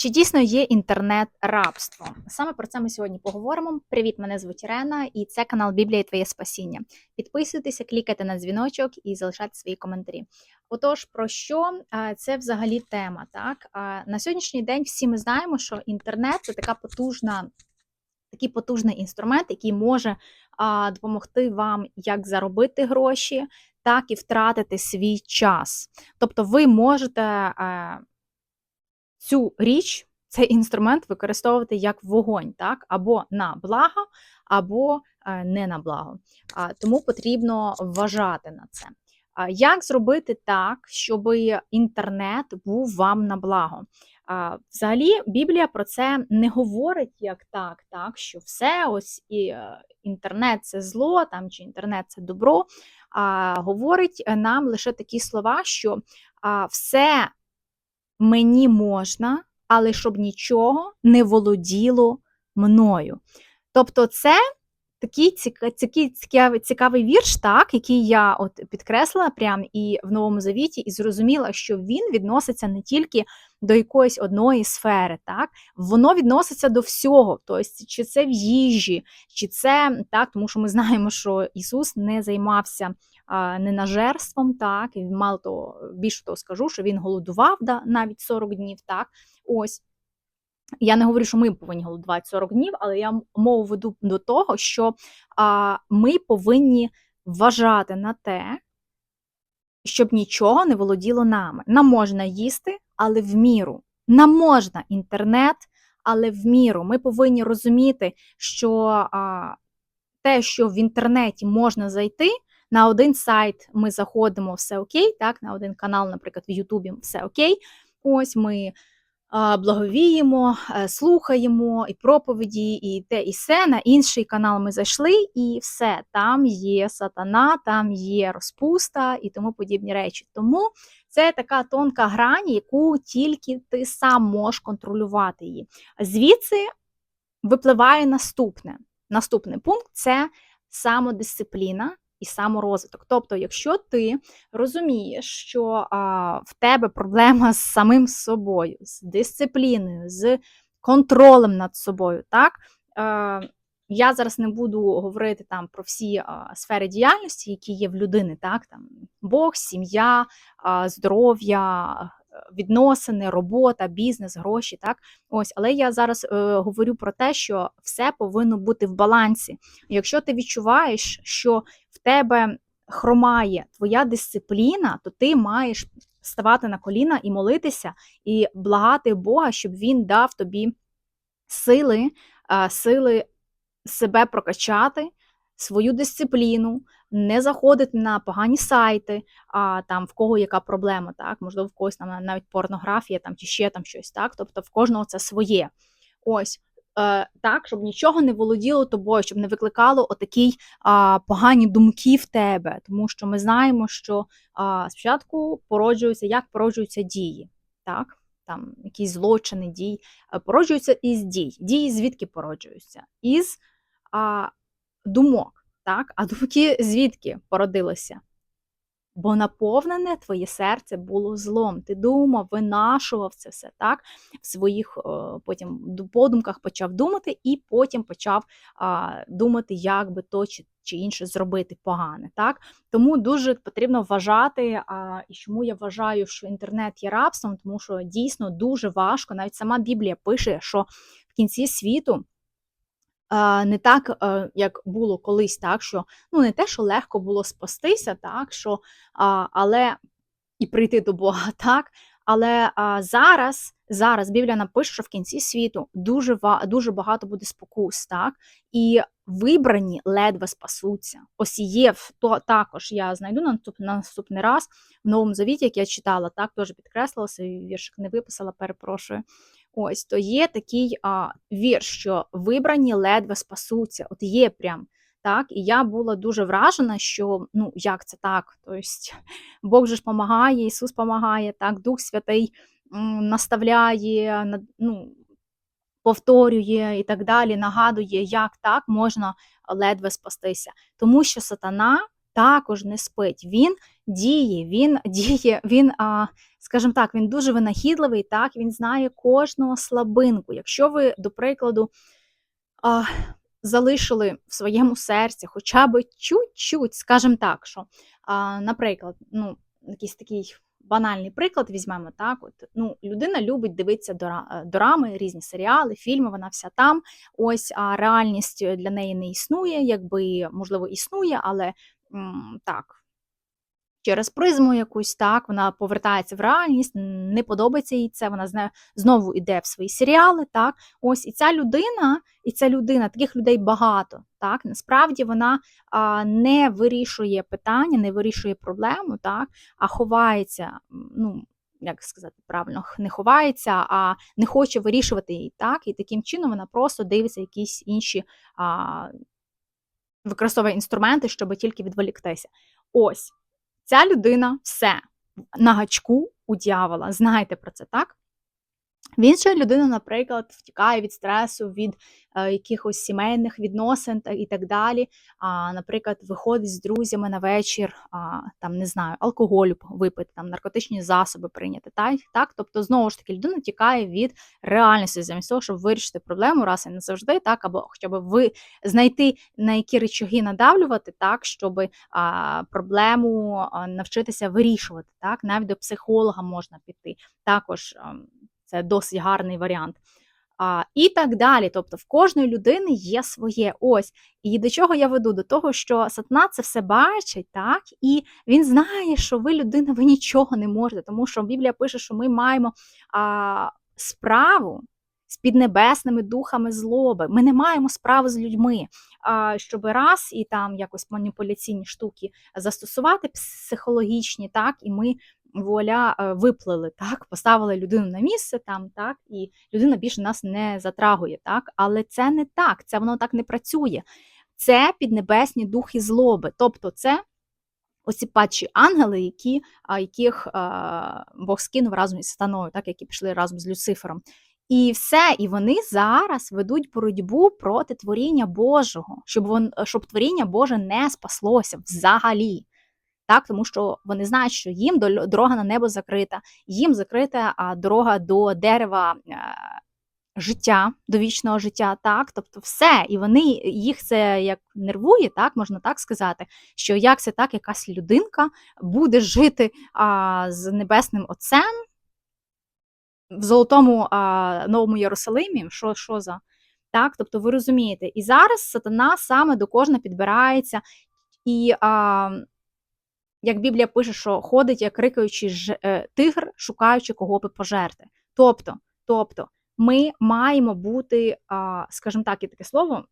Чи дійсно є інтернет-рабство? Саме про це ми сьогодні поговоримо. Привіт, мене звуть Ірена, і це канал Біблія і Твоє Спасіння. Підписуйтеся, клікайте на дзвіночок і залишайте свої коментарі. Отож, про що це взагалі тема? Так на сьогоднішній день всі ми знаємо, що інтернет це така потужна. Такий потужний інструмент, який може допомогти вам як заробити гроші, так і втратити свій час. Тобто, ви можете а, цю річ, цей інструмент використовувати як вогонь, так? або на благо, або е, не на благо. Тому потрібно вважати на це. Як зробити так, щоб інтернет був вам на благо? Взагалі, Біблія про це не говорить як так, так що все ось і е, інтернет це зло, там чи інтернет це добро. А говорить нам лише такі слова, що все мені можна, але щоб нічого не володіло мною. Тобто, це такий цікавий, цікавий, цікавий вірш, так, який я от підкреслила прямо і в Новому Завіті, і зрозуміла, що він відноситься не тільки до якоїсь одної сфери, так, воно відноситься до всього. Тобто, чи це в їжі, чи це так, тому що ми знаємо, що Ісус не займався ненажерством, так, і мало того, більше того скажу, що він голодував да, навіть 40 днів. так, ось. Я не говорю, що ми повинні голодувати 40 днів, але я мову веду до того, що а, ми повинні вважати на те, щоб нічого не володіло нами. Нам можна їсти, але в міру. Нам можна інтернет, але в міру. Ми повинні розуміти, що а, те, що в інтернеті можна зайти, на один сайт ми заходимо, все окей, так, на один канал, наприклад, в Ютубі все окей. Ось ми благовіємо, е, слухаємо і проповіді, і те, і все. На інший канал ми зайшли, і все. Там є сатана, там є розпуста і тому подібні речі. Тому це така тонка грань, яку тільки ти сам можеш контролювати її. Звідси випливає наступне. Наступний пункт це самодисципліна і саморозвиток. Тобто, якщо ти розумієш, що а, в тебе проблема з самим собою, з дисципліною, з контролем над собою, так? Е, я зараз не буду говорити там про всі а, сфери діяльності, які є в людини, так там Бог, сім'я, здоров'я, відносини, робота, бізнес, гроші. так ось, Але я зараз е, говорю про те, що все повинно бути в балансі. Якщо ти відчуваєш, що в тебе хромає твоя дисципліна, то ти маєш ставати на коліна і молитися, і благати Бога, щоб він дав тобі сили, сили себе прокачати, свою дисципліну, не заходити на погані сайти, а там в кого яка проблема, так, можливо, в когось там навіть порнографія там чи ще там щось, так, тобто в кожного це своє. Ось. Е, так, щоб нічого не володіло тобою, щоб не викликало отакі а, погані думки в тебе. Тому що ми знаємо, що а, спочатку породжуються, як породжуються дії. так, там Якісь злочини дій, е, породжуються із дій. Дії звідки породжуються? Із а, думок. Так? А думки звідки породилися? Бо наповнене твоє серце було злом. Ти думав, винашував це все так, в своїх потім подумках почав думати, і потім почав а, думати, як би то чи чи інше зробити погане. Так? Тому дуже потрібно вважати, а, і чому я вважаю, що інтернет є рабством, тому що дійсно дуже важко. Навіть сама Біблія пише, що в кінці світу не так, як було колись, так що ну не те, що легко було спастися, так що але і прийти до Бога, так. Але а, зараз зараз Біблія напише, що в кінці світу дуже дуже багато буде спокус, так і вибрані ледве спасуться. Ось є то також я знайду на наступний, на наступний раз в новому завіті, як я читала, так теж підкреслила свій віршик, не виписала, перепрошую. Ось то є такий а, вірш, що вибрані ледве спасуться. От є прям. Так, І я була дуже вражена, що ну, як це так? Тобто, Бог же ж допомагає, Ісус допомагає, так, Дух Святий наставляє, ну, повторює і так далі, нагадує, як так можна ледве спастися. Тому що сатана також не спить. Він діє, він діє, він, а, скажімо так, він дуже винахідливий, так, він знає кожного слабинку. Якщо ви, до прикладу, а, залишили в своєму серці хоча б чуть-чуть, скажімо так, що, а, наприклад, ну, якийсь такий банальний приклад візьмемо, так, от, ну, людина любить дивитися е, дорами, різні серіали, фільми, вона вся там. Ось, а реальність для неї не існує, якби, можливо, існує, але так. Через призму якусь, так, вона повертається в реальність, не подобається їй це, вона зна- знову йде в свої серіали, так, ось, і ця людина, і ця людина, таких людей багато, так, насправді вона а, не вирішує питання, не вирішує проблему, так, а ховається, ну, як сказати правильно, не ховається, а не хоче вирішувати її, так, і таким чином вона просто дивиться якісь інші, а, використовує інструменти, щоб тільки відволіктися. Ось, ця людина все на гачку у дьявола. Знаєте про це, так? Він же людина, наприклад, втікає від стресу, від е, якихось сімейних відносин та, і так далі. А, наприклад, виходить з друзями на вечір, а, там не знаю, алкоголю випити, там наркотичні засоби прийняти. Та, так? Тобто, знову ж таки, людина тікає від реальності, замість того, щоб вирішити проблему раз і не завжди, так, або хоча б ви знайти на які речаги надавлювати, так, щоб а, проблему а, навчитися вирішувати. Так? Навіть до психолога можна піти. Також. ем, це досить гарний варіант. А, І так далі. Тобто в кожної людини є своє ось. І до чого я веду? До того, що сатана це все бачить, так? І він знає, що ви людина, ви нічого не можете, тому що Біблія пише, що ми маємо а, справу з піднебесними духами злоби. Ми не маємо справи з людьми, а, щоб раз і там якось маніпуляційні штуки застосувати психологічні, так, і ми вуаля е, виплили, так, поставили людину на місце там, так, і людина більше нас не затрагує, так, але це не так, це воно так не працює. Це піднебесні духи злоби, тобто це оці падші ангели, які, яких а, Бог скинув разом із сатаною, так, які пішли разом з Люцифером. І все, і вони зараз ведуть боротьбу проти творіння Божого, щоб вон, щоб творіння Боже не спаслося взагалі. Так, тому що вони знають, що їм дорога на небо закрита, їм закрита дорога до дерева е, життя, до вічного життя. Так, тобто все, і вони їх це як нервує, так можна так сказати, що як це так, якась людинка буде жити а, з небесним отцем в золотому а, новому Єрусалимі. Що, що за так? Тобто, ви розумієте, і зараз сатана саме до кожного підбирається і. А, як Біблія пише, що ходить, як рикаючий ж, е, тигр, шукаючи кого би пожерти. Тобто, тобто, ми маємо бути, а, скажімо так, є таке слово,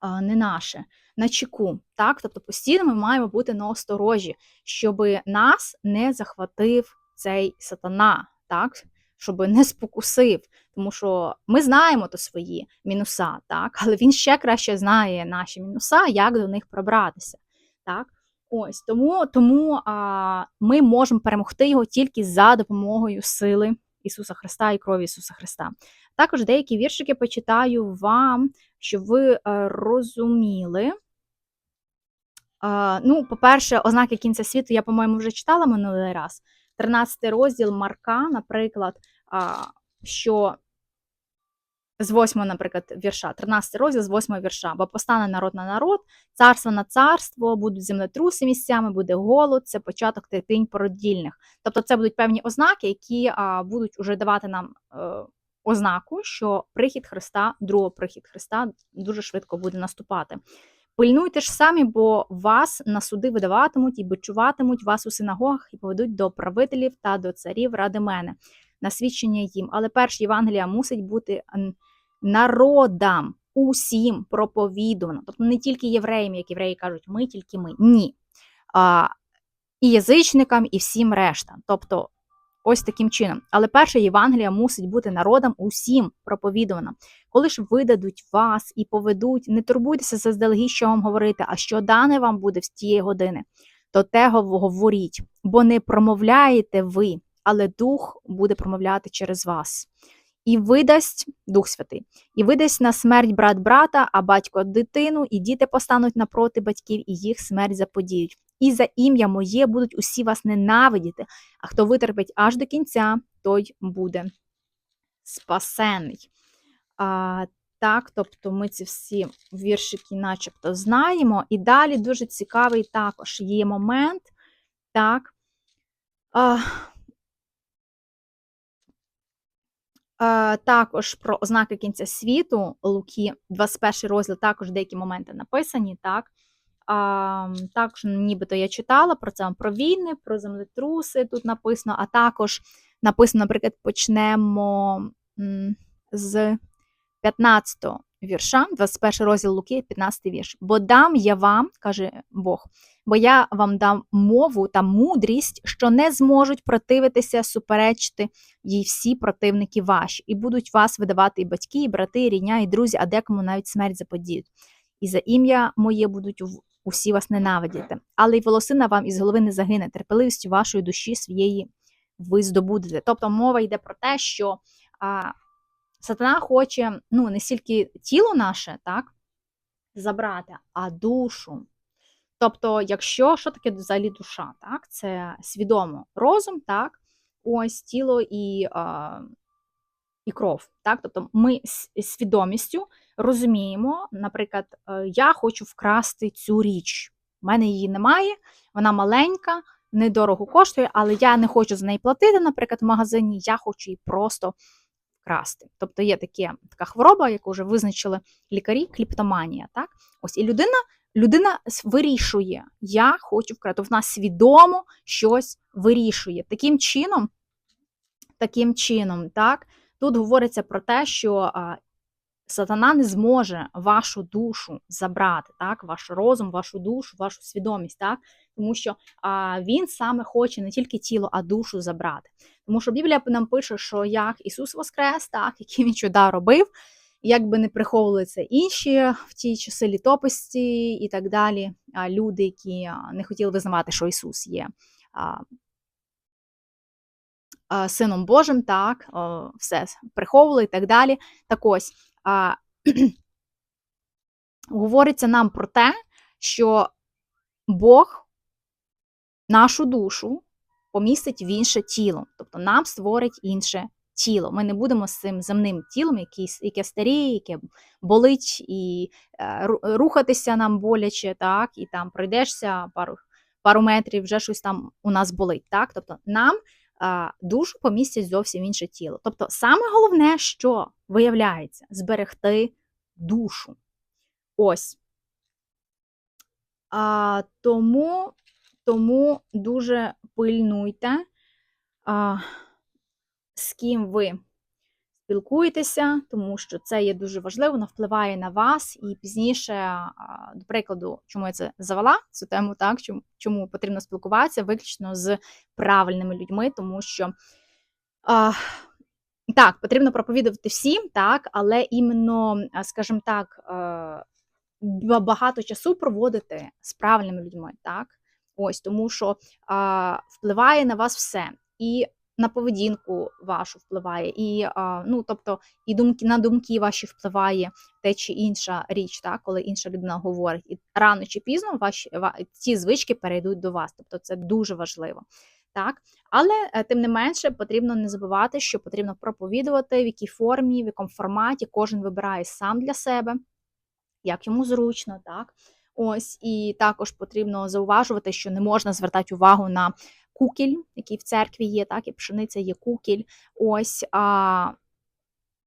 а, не наше, на чеку. Так? Тобто постійно ми маємо бути на осторожі, щоб нас не захватив цей сатана, так? щоб не спокусив. Тому що ми знаємо то свої мінуса, так? але він ще краще знає наші мінуса, як до них пробратися. Так? Ось тому, тому а, ми можемо перемогти його тільки за допомогою сили Ісуса Христа і крові Ісуса Христа. Також деякі віршики почитаю вам, щоб ви е, розуміли. А, ну, по-перше, ознаки кінця світу я, по-моєму, вже читала минулий раз. 13 розділ Марка, наприклад, а, що з 8, наприклад, вірша, 13 розділ з 8 вірша, бо постане народ на народ, царство на царство, будуть землетруси місцями, буде голод, це початок терпінь породільних. Тобто це будуть певні ознаки, які а, будуть уже давати нам е, ознаку, що прихід Христа, другий прихід Христа дуже швидко буде наступати. Пильнуйте ж самі, бо вас на суди видаватимуть і бичуватимуть вас у синагогах і поведуть до правителів та до царів ради мене, на свідчення їм. Але перш Євангелія мусить бути народам усім проповідувано. Тобто не тільки євреям, як євреї кажуть, ми тільки ми. Ні. А, і язичникам, і всім решта. Тобто, ось таким чином. Але перша Євангелія мусить бути народам усім проповідувана. Коли ж видадуть вас і поведуть, не турбуйтеся заздалегідь, що вам говорити, а що дане вам буде в тієї години, то те говоріть, бо не промовляєте ви, але дух буде промовляти через вас. І видасть Дух Святий, і видасть на смерть брат брата, а батько дитину, і діти постануть напроти батьків, і їх смерть заподіють. І за ім'я моє будуть усі вас ненавидіти, а хто витерпить аж до кінця, той буде спасений. А, Так, тобто ми ці всі віршики начебто знаємо. І далі дуже цікавий також є момент. Так. А, а, Також про ознаки кінця світу Луки, 21 розділ, також деякі моменти написані. так. А, Також нібито я читала про це про війни, про землетруси тут написано, а також написано, наприклад, почнемо з 15 вірша, 21 розділ Луки, 15 вірш. Бо дам я вам, каже Бог, бо я вам дам мову та мудрість, що не зможуть противитися, суперечити їй всі противники ваші, і будуть вас видавати і батьки, і брати, і рідня, і друзі, а декому навіть смерть заподіють. І за ім'я моє будуть усі вас ненавидіти. Але й волосина вам із голови не загине, терпеливістю вашої душі своєї ви здобудете. Тобто мова йде про те, що а, сатана хоче ну, не стільки тіло наше так, забрати, а душу. Тобто, якщо що таке взагалі душа, так, це свідомо розум, так, ось тіло і а, і кров. Так? Тобто ми свідомістю розуміємо, наприклад, е, я хочу вкрасти цю річ. У мене її немає, вона маленька, недорого коштує, але я не хочу за неї платити, наприклад, в магазині, я хочу її просто вкрасти. Тобто є таке, така хвороба, яку вже визначили лікарі, кліптоманія. Так? Ось І людина людина вирішує, я хочу вкрасти. Вона свідомо щось вирішує. Таким чином, таким чином, так, тут говориться про те, що Сатана не зможе вашу душу забрати, так, ваш розум, вашу душу, вашу свідомість, так, тому що а, він саме хоче не тільки тіло, а душу забрати. Тому що Біблія нам пише, що як Ісус Воскрес, так, який він чуда робив, як би не приховували це інші в ті часи літописці і так далі, а, люди, які не хотіли визнавати, що Ісус є. А, Сином Божим, так, все приховували і так далі. Так ось а, говориться нам про те, що Бог нашу душу помістить в інше тіло, тобто нам створить інше тіло. Ми не будемо з цим земним тілом, яке, яке старіє, яке болить, і е, рухатися нам боляче, так, і там пройдешся пару пару метрів, вже щось там у нас болить. так, Тобто нам душу помістять зовсім інше тіло. Тобто, саме головне, що виявляється, зберегти душу. Ось. А, Тому тому дуже пильнуйте, а, з ким ви спілкуєтеся, тому що це є дуже важливо, воно впливає на вас. І пізніше, до прикладу, чому я це завела, цю тему, так, чому, чому потрібно спілкуватися виключно з правильними людьми, тому що. А, так, потрібно проповідувати всім, так, але іменно, скажімо так, багато часу проводити з правильними людьми, так, ось тому що впливає на вас все. І на поведінку вашу впливає, і ну, тобто, і думки на думки ваші впливає те чи інша річ, так, коли інша людина говорить, і рано чи пізно ваші ці звички перейдуть до вас. Тобто це дуже важливо. Так, але е, тим не менше потрібно не забувати, що потрібно проповідувати, в якій формі, в якому форматі кожен вибирає сам для себе, як йому зручно, так. Ось і також потрібно зауважувати, що не можна звертати увагу на кукіль, який в церкві є, так, і пшениця є кукіль. Ось а,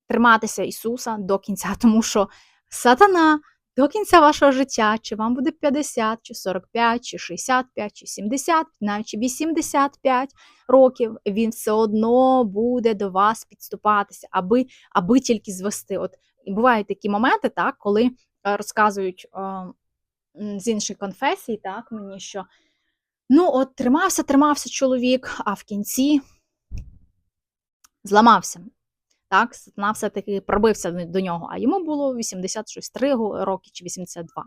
триматися Ісуса до кінця, тому що сатана до кінця вашого життя, чи вам буде 50, чи 45, чи 65, чи 70, навіть чи 85 років, він все одно буде до вас підступатися, аби аби тільки звести. От бувають такі моменти, так, коли е, розказують о, з інших конфесій, так, мені що. Ну, от тримався, тримався чоловік, а в кінці зламався. Так, сатана все-таки пробився до нього, а йому було 83 роки чи 82.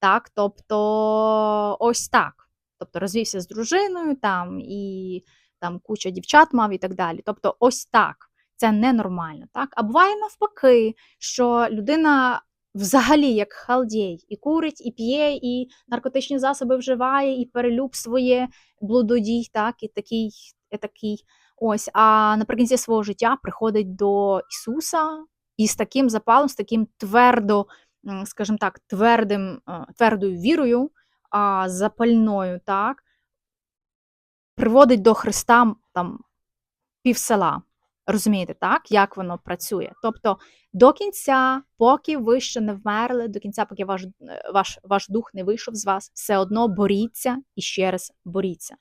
Так, тобто, ось так. Тобто розвівся з дружиною там і там куча дівчат мав і так далі. Тобто, ось так. це ненормально. Так? А буває навпаки, що людина взагалі як халдій, і курить, і п'є, і наркотичні засоби вживає, і перелюб своє блудодій, так, і такий, і такий. Ось, а наприкінці свого життя приходить до Ісуса і з таким запалом, з таким твердо, скажімо так, твердим, твердою вірою, запальною, так, приводить до Христа там півсела. Розумієте, так, як воно працює? Тобто до кінця, поки ви ще не вмерли, до кінця, поки ваш ваш, ваш дух не вийшов з вас, все одно боріться і ще раз боріться.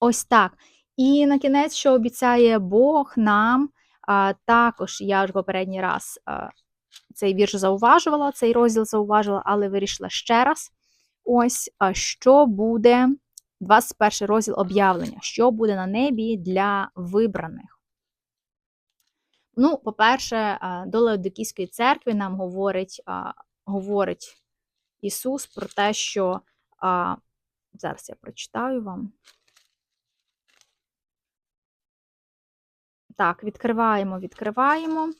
Ось так. І на кінець, що обіцяє Бог нам, а, також я ж попередній раз а, цей вірш зауважувала, цей розділ зауважила, але вирішила ще раз. Ось а, що буде 21 розділ об'явлення, що буде на небі для вибраних. Ну, по-перше, до Леодикійської церкви нам говорить говорить Ісус про те, що зараз я прочитаю вам. Так, відкриваємо, відкриваємо.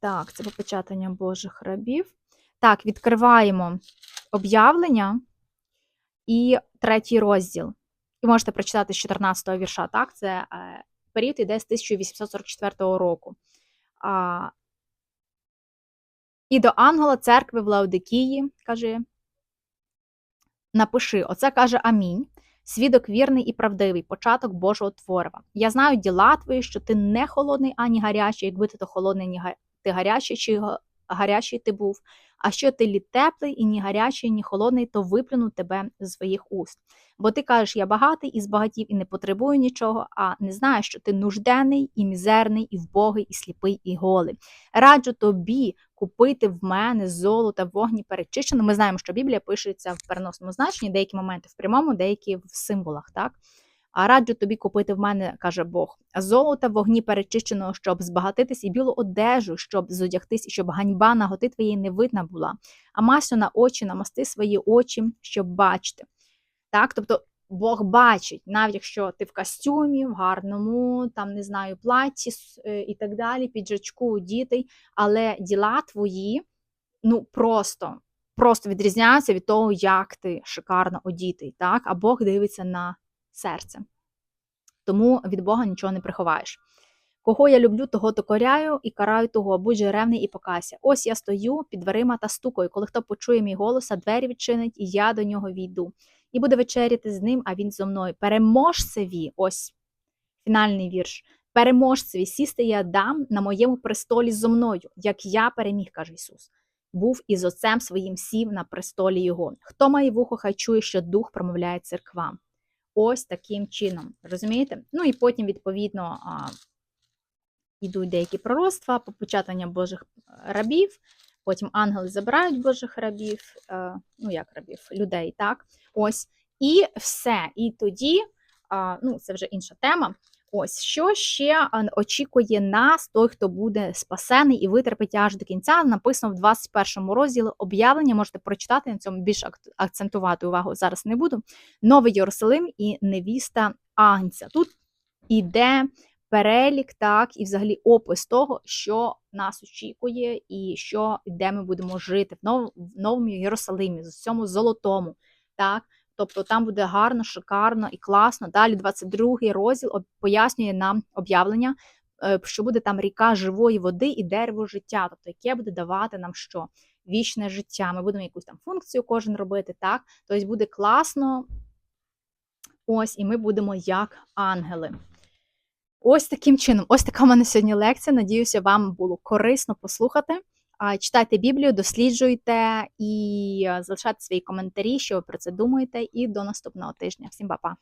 Так, це попечатання Божих рабів. Так, відкриваємо об'явлення і третій розділ. І можете прочитати з 14 го вірша. Так, це е, період іде з 1844 року. А, І до ангела церкви в Лаодикії каже: Напиши, оце каже Амінь. Свідок вірний і правдивий, початок Божого творива. Я знаю діла твої, що ти не холодний, ані гарячий, якби ти то холодний, ні ти гарячий, чи гарячий ти був. А що ти лі теплий, і ні гарячий, ні холодний, то виплюну тебе з своїх уст. Бо ти кажеш, я багатий і збагатів, і не потребую нічого, а не знаєш, що ти нужденний, і мізерний, і вбогий, і сліпий, і голий. Раджу тобі купити в мене золото вогні перечищено. Ми знаємо, що Біблія пишеться в переносному значенні, деякі моменти в прямому, деякі в символах. так? А раджу тобі купити в мене, каже Бог, золота вогні перечищеного, щоб збагатитись, і білу одежу, щоб зодягтись, і щоб ганьба наготи твоєї не видна була, а масю на очі, намасти свої очі, щоб бачити. Так, тобто Бог бачить, навіть якщо ти в костюмі, в гарному, там не знаю, платі е, і так далі, піджачку дітей, але діла твої, ну просто. Просто відрізняються від того, як ти шикарно одітий, так? А Бог дивиться на серце. Тому від Бога нічого не приховаєш. Кого я люблю, того докоряю і караю того, будь же ревний і покайся. Ось я стою під дверима та стукаю. Коли хто почує мій голос, а двері відчинить, і я до нього війду. І буде вечеряти з ним, а він зо мною. Переможцеві, ось фінальний вірш. Переможцеві, сісти я дам на моєму престолі зо мною, як я переміг, каже Ісус. Був із отцем своїм сів на престолі його. Хто має вухо, хай чує, що дух промовляє церквам. Ось таким чином. Розумієте? Ну і потім, відповідно, йдуть деякі пророцтва, попечатання Божих рабів, потім ангели забирають Божих рабів, е, ну як рабів, людей, так? Ось. І все. І тоді, ну, це вже інша тема. Ось що ще очікує нас, той, хто буде спасений і витерпить аж до кінця. Написано в 21 розділі об'явлення. Можете прочитати на цьому більш акцентувати увагу зараз не буду. Новий Єрусалим і невіста Агнця. Тут іде перелік, так, і взагалі опис того, що нас очікує, і що де ми будемо жити в новому, в Єрусалимі, з цьому золотому. так, Тобто там буде гарно, шикарно і класно. Далі 22-й розділ пояснює нам об'явлення, е, що буде там ріка живої води і дерево життя, тобто яке буде давати нам що? Вічне життя. Ми будемо якусь там функцію кожен робити, так? Тобто буде класно. Ось, і ми будемо як ангели. Ось таким чином, ось така в мене сьогодні лекція. Надіюся, вам було корисно послухати. Читайте Біблію, досліджуйте і залишайте свої коментарі, що ви про це думаєте. І до наступного тижня. Всім па-па!